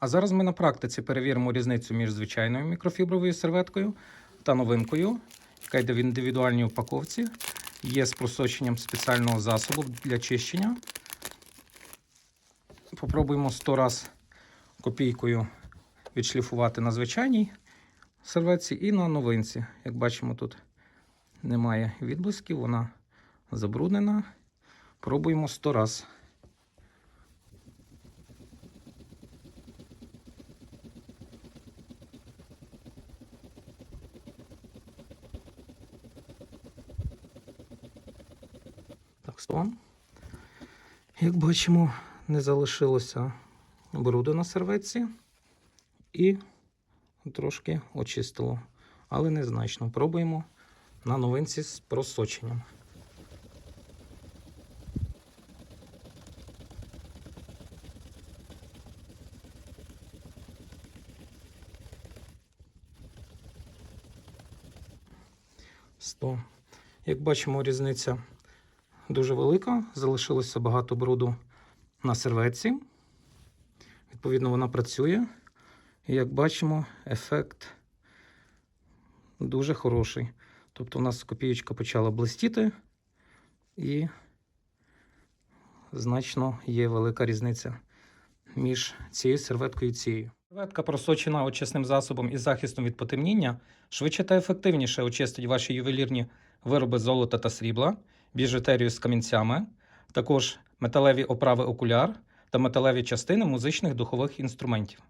А зараз ми на практиці перевіримо різницю між звичайною мікрофібровою серветкою та новинкою, яка йде в індивідуальній упаковці. Є з просоченням спеціального засобу для чищення. Попробуємо 100 раз копійкою відшліфувати на звичайній серветці і на новинці. Як бачимо, тут немає відблисків, вона забруднена. Пробуємо 100 раз. 100. Як бачимо, не залишилося бруду на серветці і трошки очистило, але незначно. Пробуємо на новинці з просоченням. Сто. Як бачимо, різниця дуже велика. Залишилося багато бруду на серветці. Відповідно, вона працює. І як бачимо, ефект дуже хороший. Тобто у нас копієчка почала блистіти, і значно є велика різниця між цією серветкою і цією. Серветка просочена очисним засобом із захистом від потемніння швидше та ефективніше очистить ваші ювелірні вироби золота та срібла, біжутерію з камінцями, також металеві оправи окуляр та металеві частини музичних духових інструментів.